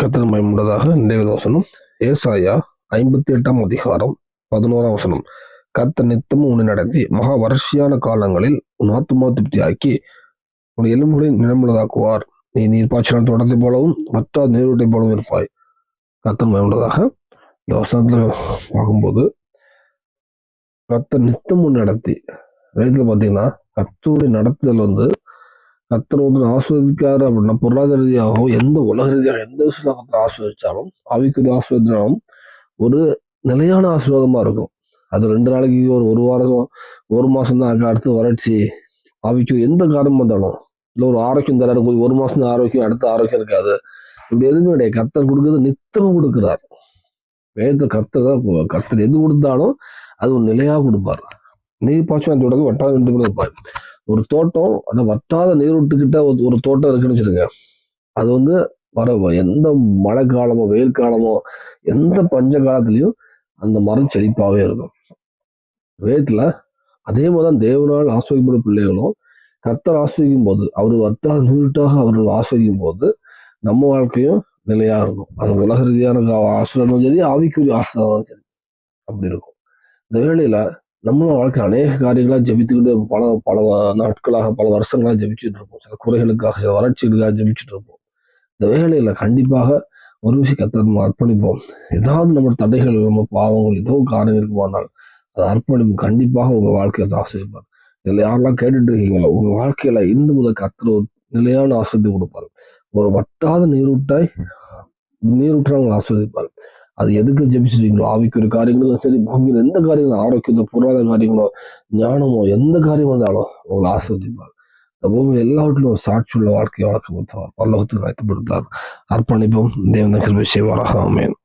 கத்தர் மயமுள்ளதாக நினைவு வசனம். ஏசாயா ஐம்பத்தி எட்டாம் அதிகாரம் பதினோராம் வசனம். கத்த நித்தமும் உன்னை நடத்தி மகா வறட்சியான காலங்களில் உன் ஆத்துமா திருப்தியாக்கி உன் எலும்புகளை நிலமுள்ளதாக்குவார் நீ நீர்ப்பாய்ச்சலான தோட்டத்தை போலவும் மற்ற நீரூட்டை போலவும் இருப்பாய். கத்தன் மயமுள்ளதாக இந்த வசனத்தில் பார்க்கும்போது கத்த நித்தமும் நடத்தி. வேதத்துல பாத்தீங்கன்னா கத்தருடைய நடத்துதல் வந்து கத்தர் வந்து ஆஸ்வதிக்காரு அப்படின்னா பொருளாதார ரீதியாகவும் எந்த உலக ரீதியாக எந்த விஷயத்துல கத்தர் ஆஸ்வதிச்சாலும் ஆவிக்குரிய ஆஸ்வதினாலும் ஒரு நிலையான ஆசீர்வாதமாக இருக்கும். அது ரெண்டு நாளைக்கு ஒரு ஒரு வாரம் ஒரு மாதம் தான் அடுத்து வறட்சி ஆவிக்கு எந்த காரணம் வந்தாலும். இல்லை ஒரு ஆரோக்கியம் தராரு போய் ஒரு மாதம் ஆரோக்கியம் அடுத்த ஆரோக்கியம் இருக்காது. இப்படி எதுவுமே கிடையாது. கத்தர் கொடுக்கறது நித்தமும் கொடுக்குறார். வேத கத்தர் தான் கத்தர் எது கொடுத்தாலும் அது ஒரு நிலையாக கொடுப்பார். நீர் அந்த தொடர்ந்து வட்டாரம் ரெண்டு கூட இருப்பார் ஒரு தோட்டம் அந்த வட்டாத நீரூட்டுக்கிட்ட ஒரு ஒரு தோட்டம் இருக்குன்னு வச்சுருங்க அது வந்து வர எந்த மழை காலமோ வெயில் காலமோ எந்த பஞ்ச காலத்துலயும் அந்த மரம் செழிப்பாகவே இருக்கும். வேதத்துல அதே மாதிரிதான் தேவனால் ஆஸ்வதிக்கப்படும் பிள்ளைகளும் கர்த்தர் ஆஸ்வதிக்கும் போது அவர் வற்றாத நீருட்டாக அவர்கள் ஆஸ்வதிக்கும் போது நம்ம வாழ்க்கையும் நிலையா இருக்கும். அது உலக ரீதியான கா- சரி ஆவிக்குரிய ஆசீர்வாதமும் சரி அப்படி இருக்கும். இந்த வேளையில நம்மளும் வாழ்க்கை அநேக காரியங்களாக ஜெபித்துக்கிட்டு பல பல நாட்களாக பல வருஷங்களாக ஜபிச்சுட்டு இருப்போம். சில குறைகளுக்காக சில வறட்சிகளுக்காக ஜபிச்சுட்டு இருப்போம். இந்த வேலையில் கண்டிப்பாக ஒரு விஷயம் கத்த நம்ம அர்ப்பணிப்போம். ஏதாவது நம்ம தடைகள் நம்ம பாவங்கள் ஏதோ காரணம் இருக்குமானால் அதை அர்ப்பணிப்போம் கண்டிப்பாக உங்கள் வாழ்க்கையை அதை ஆசிரியப்பார் இதில் யாரெல்லாம் கேட்டுட்டு இருக்கீங்களோ உங்கள் வாழ்க்கையில இன்று முதல் கத்துற ஒரு நிலையான ஆசிரியத்தை கொடுப்பாரு. ஒரு வட்டாத நீரூட்டாய் நீரூற்றாங்க ஆஸ்வதிப்பார் அது எதுக்கு ஜெபிச்சிருக்கீங்களோ? ஆவிக்குரிய காரியங்களும் சரி பூமியில் எந்த காரியங்களும் ஆரோக்கியத்தை பொருளாதார காரியங்களோ ஞானமோ எந்த காரியம் வந்தாலும் உங்களை ஆஸ்வதிப்பார் இந்த பூமியில் எல்லாவற்றிலும் சாட்சியுள்ள வாழ்க்கையை வழக்கம் கொடுத்தவர் பல்லவத்துக்கு வைத்துப்படுத்தார் அர்ப்பணிப்போம். தேவன் கிருபை செய்வாராக. ஆமென்.